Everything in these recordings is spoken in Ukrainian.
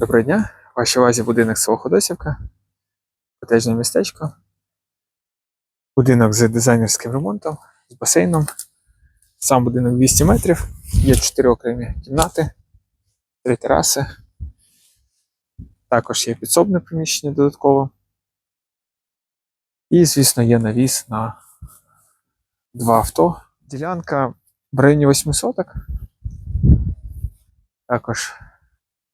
Доброго дня. В вашій увазі будинок село Ходосівка, котежне містечко. Будинок з дизайнерським ремонтом, з басейном. Сам будинок 200 метрів, є 4 окремі кімнати, 3 тераси. Також є підсобне приміщення додатково. І, звісно, є навіс на два авто. Ділянка в районі 8 соток. Також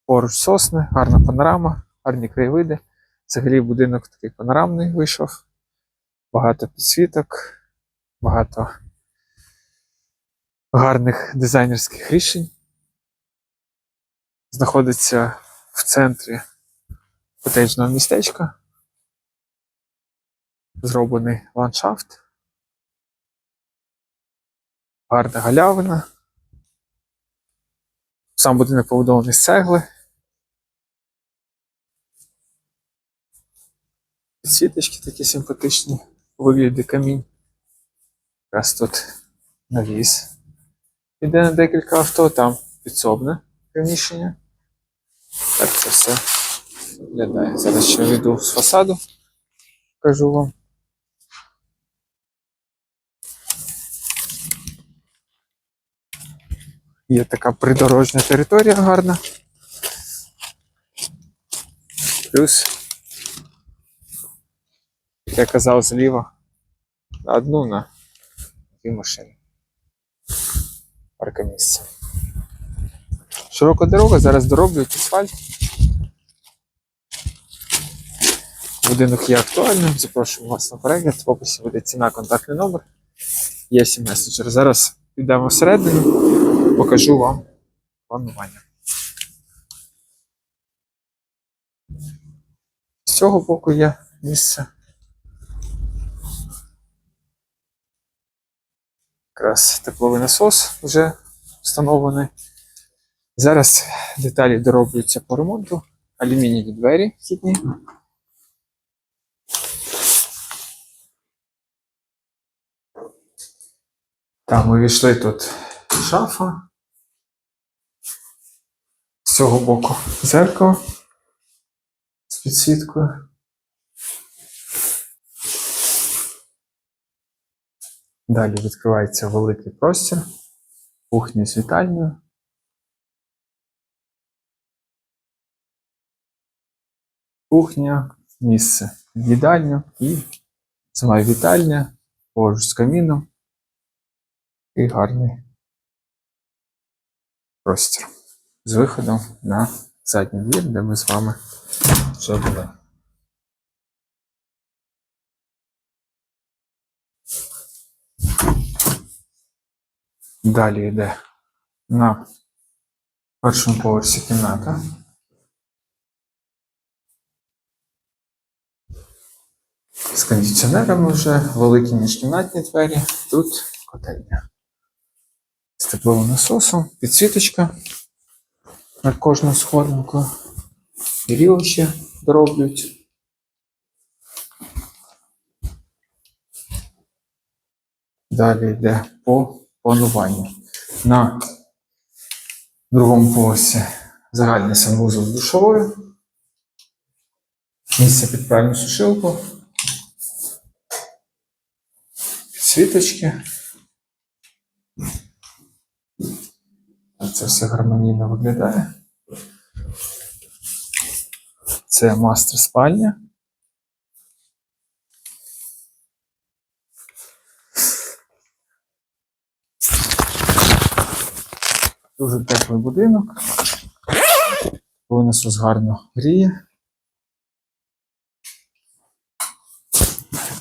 поруч сосни, гарна панорама, гарні краєвиди. Взагалі будинок такий панорамний вийшов. Багато підсвіток, багато гарних дизайнерських рішень. Знаходиться в центрі котеджного містечка. Зроблений ландшафт. Гарна галявина. Сам будинок побудований з цегли. Підсвіточки такі симпатичні вигляді камінь. Якраз тут навіс. Іде на декілька авто, там підсобне приміщення. Так це все виглядає. Зараз ще вийду з фасаду, покажу вам. Є така придорожня територія гарна. Плюс, я казав, зліва одну на дві машини. Парка місця. Широка дорога, зараз дороблюють асфальт. Будинок є актуальним. Запрошую вас на перегляд. В описі буде ціна, контактний номер. Є всі меседжери. Зараз підемо всередину, покажу вам планування. З цього боку є місце. Якраз тепловий насос вже встановлений. Зараз деталі дороблюються по ремонту. Алюмінієві двері вхідні. Там ми війшли тут шафа. З цього боку зеркало з підсвіткою. Далі відкривається великий простір, кухня з вітальнею. Кухня, місце їдальню і сама вітальня поруч з каміном і гарний простір з виходом на задній двір, де ми з вами вже були. Далі йде на першому поверсі кімната. З кондиціонерами вже великі міжкімнатні двері. Тут котельня з тепловим насосом, підсвіточка над кожною сходинкою. Гріло ще дороблюють. Далі йде по плануванню. На другому поверсі загальний санвузол з душовою. Місце під пральну сушилку. Підсвіточки. Так Це все гармонійно виглядає. Це мастер спальня. Дуже теплий будинок. Винесу гарно гріє.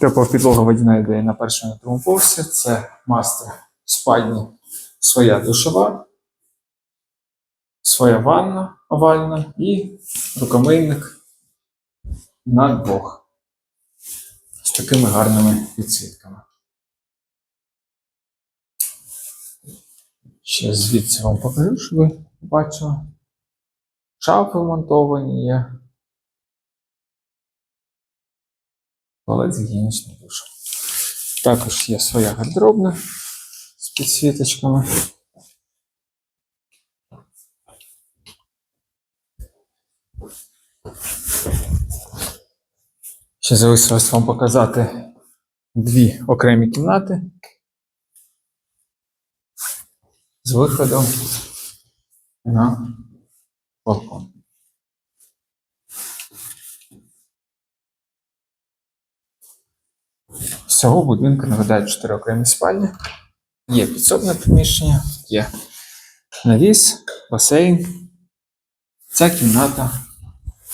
Тепла підлога водяна йде на першому і другому поверсі. Це мастер спальні, своя душова, своя ванна овальна і рукомийник на двох. З такими гарними підсвітками. Ще звідси вам покажу, щоб ви бачили. Шафи вмонтовані є. Туалет з гігієнічним. Також є своя гардеробна з підсвіточками. Ще залишилось вам показати дві окремі кімнати з виходом на балкон. Всього в будинку нагадаю 4 окремі спальні. Є підсобне приміщення, є навіс, басейн. Ця кімната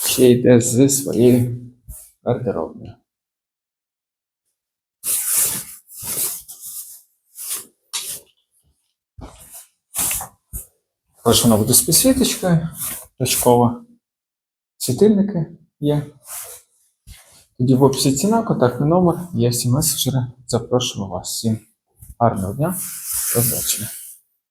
ще йде зі своєю гардеробною. Також вона буде з підсвіточкою, точкова. Світильники є. Тоді в описі ціна, контактний номер, є всі меседжери. Запрошуємо вас всім гарного дня. До побачення.